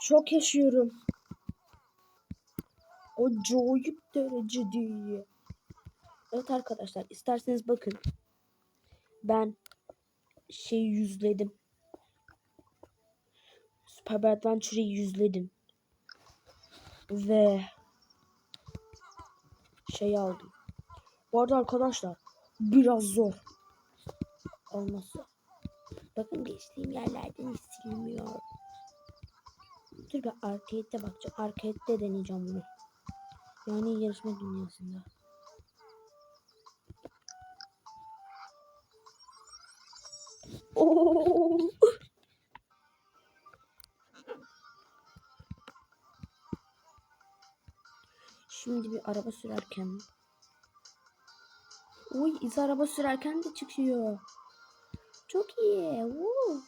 Şok yaşıyorum. Acayip derecede iyi. Evet arkadaşlar isterseniz bakın. Ben şeyi yüzledim. Super Adventure'ı yüzledim. Ve şey aldım. Bu arada arkadaşlar biraz zor. Olması. Bakın geçtiğim yerlerden hiç silmiyor. Dur bir arcade'de bakacağım. Arcade'de deneyeceğim bunu. Yani yarışma dünyasında. Oo. Şimdi bir araba sürerken Uy iz araba sürerken de çıkıyor. Çok iyi. Woo.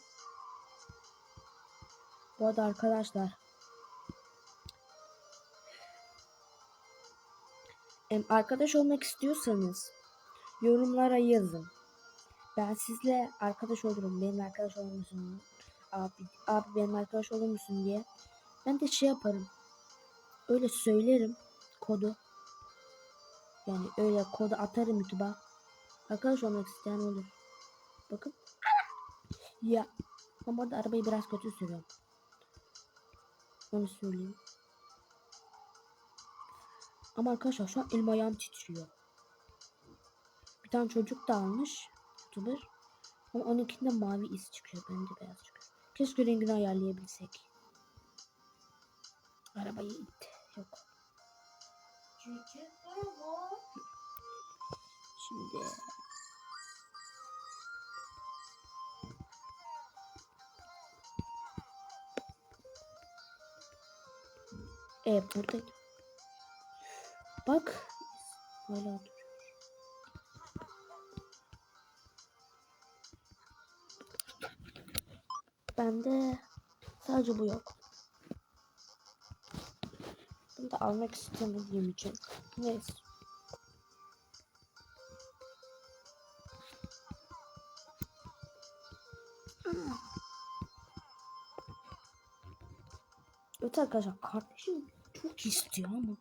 Bu arada arkadaşlar arkadaş olmak istiyorsanız yorumlara yazın. Ben sizle arkadaş olurum. Benim arkadaş olur musun? Abi, abi benim arkadaş olur musun diye. Ben de şey yaparım. Öyle söylerim kodu. Yani öyle kodu atarım YouTube'a. Arkadaş olmak isteyen olur. Bakın. Ya. Ama orada arabayı biraz kötü sürüyorum. Onu söyleyeyim. Ama arkadaşlar şu an elim ayağım titriyor. Bir tane çocuk da almış. YouTuber. Ama onunkinde mavi iz çıkıyor. Bende beyaz çıkıyor. Keşke rengini ayarlayabilsek. Arabayı it. Yok. Şimdi E burada Bak hala duruyor. Bende sadece bu yok. Bunu da almak istemediğim için. Neyse. Evet arkadaşlar kardeşim çok istiyor ama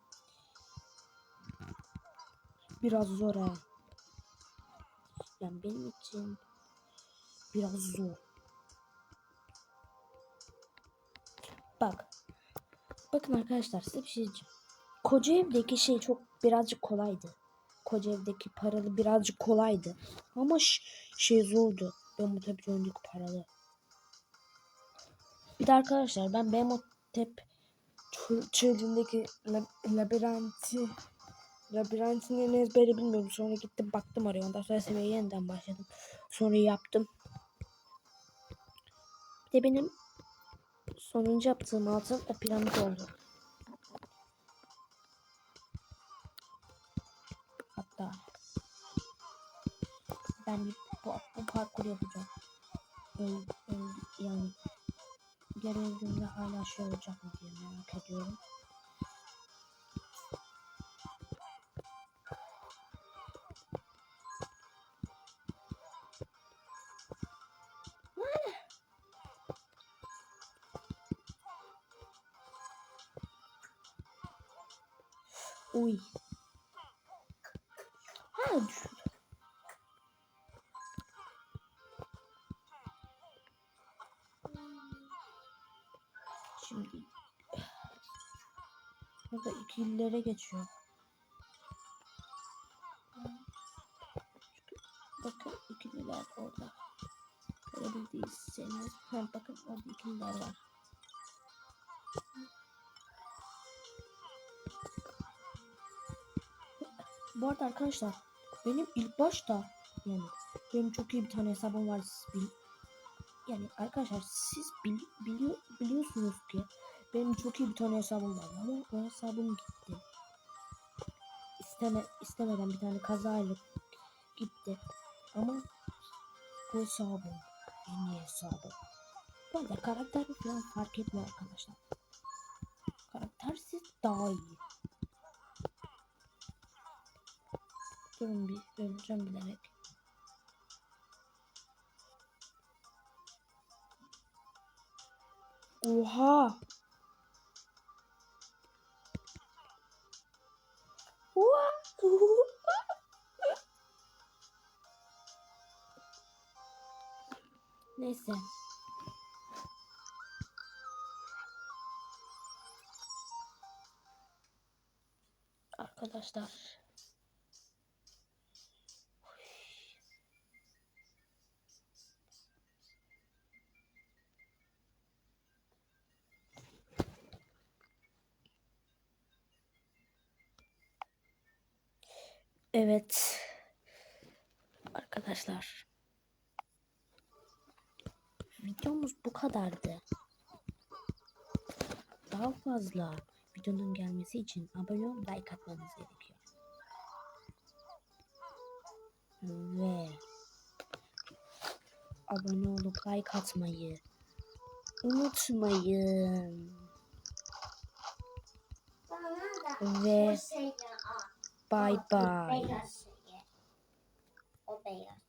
biraz zor ha. Yani benim için biraz zor. Bak. Bakın arkadaşlar size bir şey diyeceğim. Koca evdeki şey çok birazcık kolaydı. Koca evdeki paralı birazcık kolaydı. Ama şey zordu. Ben bu tabii paralı. Bir de arkadaşlar ben Bemotep Children'daki lab labirenti labirentin ezberi bilmiyorum. Sonra gittim baktım oraya. Ondan sonra seviyeye yeniden başladım. Sonra yaptım. Bir de benim sonuncu yaptığım altın piramit oldu. Hatta ben bir, bu, bu parkur yapacağım. Öl, öl, yani görevimde hala şey olacak mı diye merak ediyorum. Uy. Ha düşürdü. Burada ikililere geçiyor. Bakın ikililer orada. Görebildiyseniz. Ha, bakın orada ikililer var. Bu arada arkadaşlar benim ilk başta yani benim çok iyi bir tane hesabım var siz bil yani arkadaşlar siz bil, biliyor, biliyorsunuz ki benim çok iyi bir tane hesabım var ama o hesabım gitti. İsteme, istemeden bir tane kazayla gitti. Ama bu hesabım en iyi hesabım. Arada karakter falan fark etmiyor arkadaşlar. Karaktersiz daha iyi. Durun bir öleceğim bilerek. Oha! Neyse. Arkadaşlar Evet. Arkadaşlar. Videomuz bu kadardı. Daha fazla videonun gelmesi için abone olup like atmanız gerekiyor. Ve abone olup like atmayı unutmayın. Ve bye. Beyaz şeyi. O beyaz.